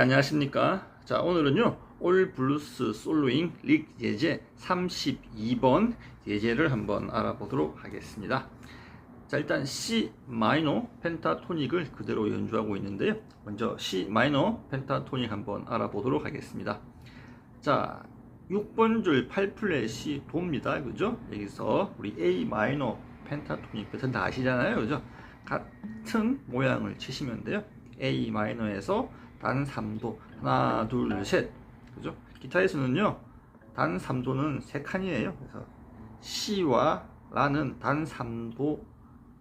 안녕하십니까. 자, 오늘은요, 올 블루스 솔로잉 릭 예제 32번 예제를 한번 알아보도록 하겠습니다. 자, 일단 C 마이너 펜타토닉을 그대로 연주하고 있는데요. 먼저 C 마이너 펜타토닉 한번 알아보도록 하겠습니다. 자, 6번 줄 8플랫이 도입니다. 그죠? 여기서 우리 A 마이너 펜타토닉 패턴 다 아시잖아요. 그죠? 같은 모양을 치시면 돼요. A 마이너에서 단 3도. 하나 둘 셋. 그죠? 기타에서는요 단 3도는 3칸이에요. 그래서 C와 라는 단 3도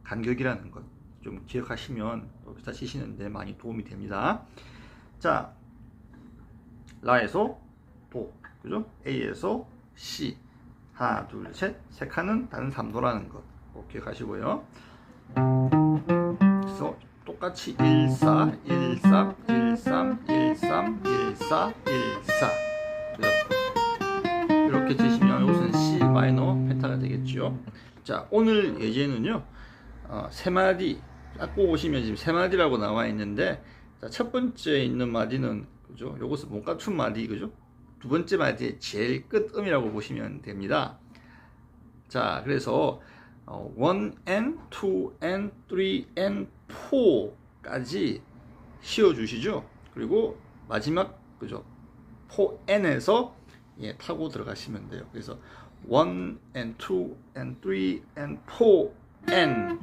간격이라는 것 좀 기억하시면 또 기타 치시는데 많이 도움이 됩니다. 자 라에서 도. 그죠? A에서 C. 하나 둘셋 세 칸은 단 3도라는 것꼭 기억하시고요. 그래서 똑같이 1, 4, 1, 3, 1, 3, 1, 3, 1, 4, 1, 4. 그죠? 이렇게 치시면 이것은 C 마이너 펜타가 되겠죠. 자, 오늘 예제는요, 어, 세 마디, 닦고 보시면 지금 세 마디라고 나와 있는데, 자, 첫 번째 있는 마디는, 그죠? 요것은 못 갖춘 마디, 그죠? 두 번째 마디의 제일 끝음이라고 보시면 됩니다. 자, 그래서, 어, 1 and 2 and 3 and 4까지 씌워 주시죠. 그리고 마지막 그죠? 4n에서 예, 타고 들어가시면 돼요. 그래서 1 and 2 and 3 and 4n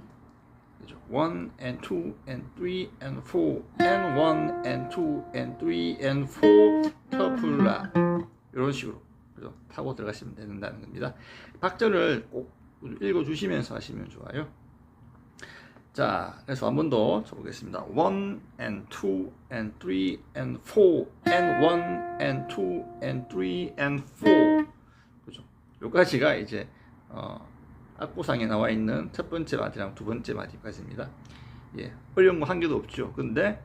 그죠? 1 and 2 and 3 and 4 and 1 and 2 and 3 and 4 터플라 이런 식으로 그죠? 타고 들어가시면 된다는 겁니다. 박자를 꼭 읽어 주시면서 하시면 좋아요. 자, 그래서 한 번 더 쳐보겠습니다. 1 and 2 and 3 and 4 and 1 and 2 and 3 and 4 그죠? 요까지가 이제 어, 악보상에 나와 있는 첫 번째 마디랑 두 번째 마디까지입니다. 예, 어려운 거 한 개도 없죠. 근데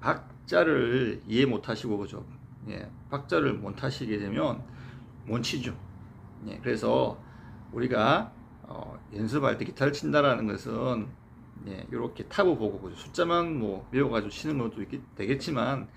박자를 이해 못 하시고 그죠? 예, 박자를 못 하시게 되면 못 치죠. 예, 그래서 우리가 어, 연습할 때 기타를 친다라는 것은 예, 이렇게 타고 보고? 숫자만 뭐 외워가지고 치는 것도 있, 되겠지만?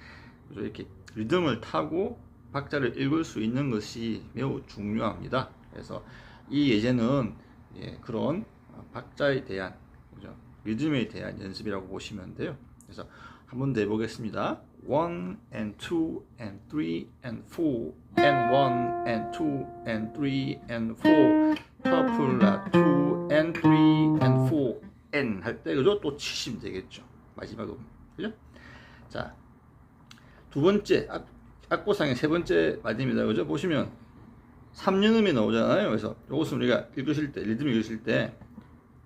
이렇게 리듬을 타고 박자를 읽을 수 있는 것이 매우 중요합니다. 그래서 이 예제는 예, 그런 박자에 대한 그죠? 리듬에 대한 연습이라고 보시면 돼요. 그래서 한번더 해보겠습니다. 1 and 2 and 3 and 4 and 1 and 2 and 3 and 4 터플라 2 and 3 and 4 n 할 때 그죠? 또 치시면 되겠죠. 마지막으로 그죠? 자, 두 번째 악, 악보상의 세 번째 마디입니다. 그죠? 보시면 3년음이 나오잖아요. 그래서 이것은 우리가 읽으실 때 리듬 읽으실 때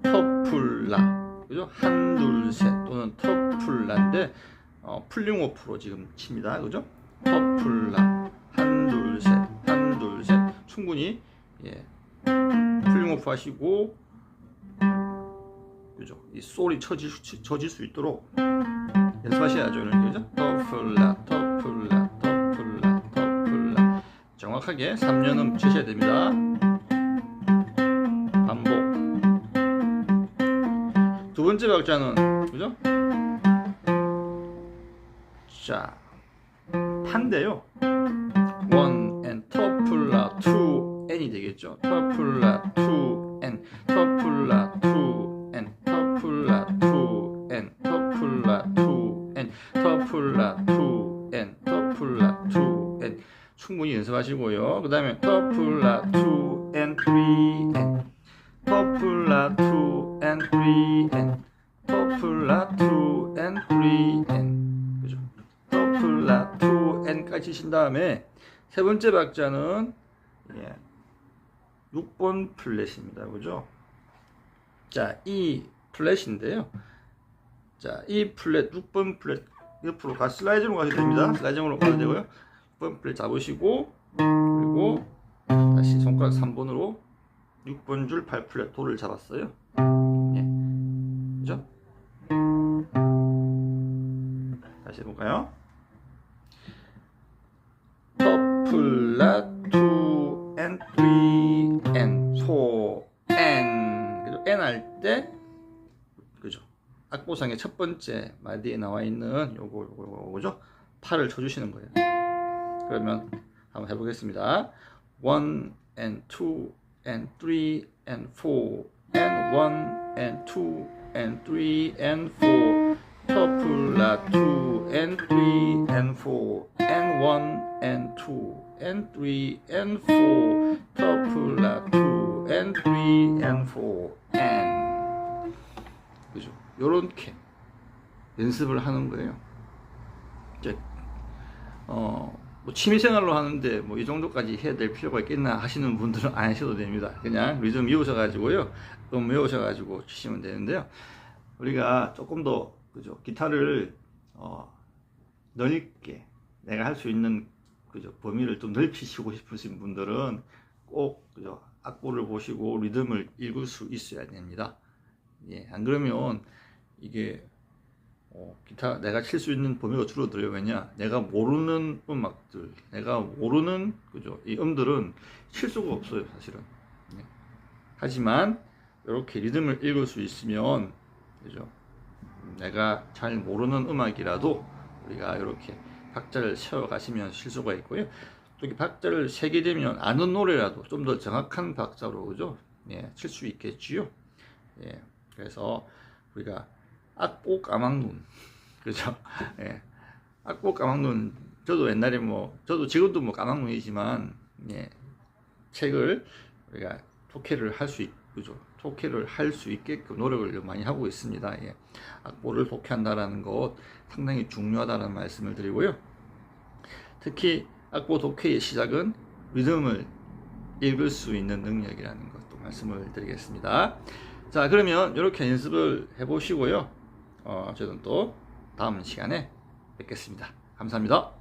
터플라 그죠? 한, 둘, 셋 또는 터플라인데 어, 풀링 오프로 지금 칩니다. 그죠? 터플라 한, 둘, 셋, 한, 둘, 셋 충분히 예, 풀링 오프 하시고 그죠? 이 솔이 쳐질, 쳐질 수 있도록 연습하셔야죠. 이런 거죠? 터플라, 터플라, 터플라, 터플라. 정확하게 3년음 치셔야 됩니다. 반복. 두 번째 박자는 그죠? 자, 판데요. 원 and 터플라, 투 n이 되겠죠. 터플라, 투 n, 터플라, 투 n, 터플라, 투 n, 터플라, 투 n, 터플라, 투 n, 터플라, 투 n. 충분히 연습하시고요. 그 다음에 터플라, 투 n, 3 n, 터플라, 투 n, 3 n, 터플라, 투 n, 3 n. 그죠? 터플라, 투 n까지 치신 다음에 세 번째 박자는 예, 6번 플랫입니다. 그죠? 자, 이 플랫인데요. 자, 이 플랫, 6번 플랫 옆으로 가 슬라이딩으로 가셔도 됩니다. 슬라이딩으로 가도 되고요. 6번 플랫 잡으시고 그리고 다시 손가락 3번으로 6번 줄 8플랫 도를 잡았어요. 예. 그죠? 다시 해볼까요? 터플랫 2 and 3 and so and 그죠? n 할 때 그죠? 악보상의 첫 번째 마디에 나와 있는 요거 요거 요거죠? 팔을 쳐주시는 거예요. 그러면 한번 해보겠습니다. One and two and three and four and one and two and three and four. 터플라 two and three and four and one and two and three and four. 터플라 two and three and four and 그죠? 요렇게 연습을 하는 거예요. 이제 어, 뭐 취미생활로 하는데 뭐 이 정도까지 해야 될 필요가 있겠나 하시는 분들은 안 하셔도 됩니다. 그냥 리듬 외우셔 가지고요. 음 외우셔 가지고 치시면 되는데요. 우리가 조금 더 그죠 기타를 어, 넓게 내가 할 수 있는 그죠 범위를 좀 넓히시고 싶으신 분들은 꼭 그죠 악보를 보시고 리듬을 읽을 수 있어야 됩니다. 예, 안 그러면 이게 어, 기타 내가 칠 수 있는 범위가 줄어들어요. 왜냐? 내가 모르는 음악들, 내가 모르는 그죠? 이 음들은 칠 수가 없어요, 사실은. 예. 하지만 이렇게 리듬을 읽을 수 있으면 그죠? 내가 잘 모르는 음악이라도 우리가 이렇게 박자를 세워 가시면 칠 수가 있고요. 또 이렇게 박자를 세게 되면 아는 노래라도 좀 더 정확한 박자로 그죠? 예, 칠 수 있겠지요. 예. 그래서 우리가 악보 까막눈 그죠? 예. 악보 까막눈 저도 옛날에 뭐 저도 지금도 뭐 까막눈이지만 예. 책을 우리가 독해를 할 수 있, 그죠? 독해를 할 수 있게끔 노력을 많이 하고 있습니다. 예. 악보를 독해한다라는 것 상당히 중요하다는 말씀을 드리고요. 특히 악보 독해의 시작은 리듬을 읽을 수 있는 능력이라는 것도 말씀을 드리겠습니다. 자, 그러면 이렇게 연습을 해보시고요. 어, 저는 또 다음 시간에 뵙겠습니다. 감사합니다.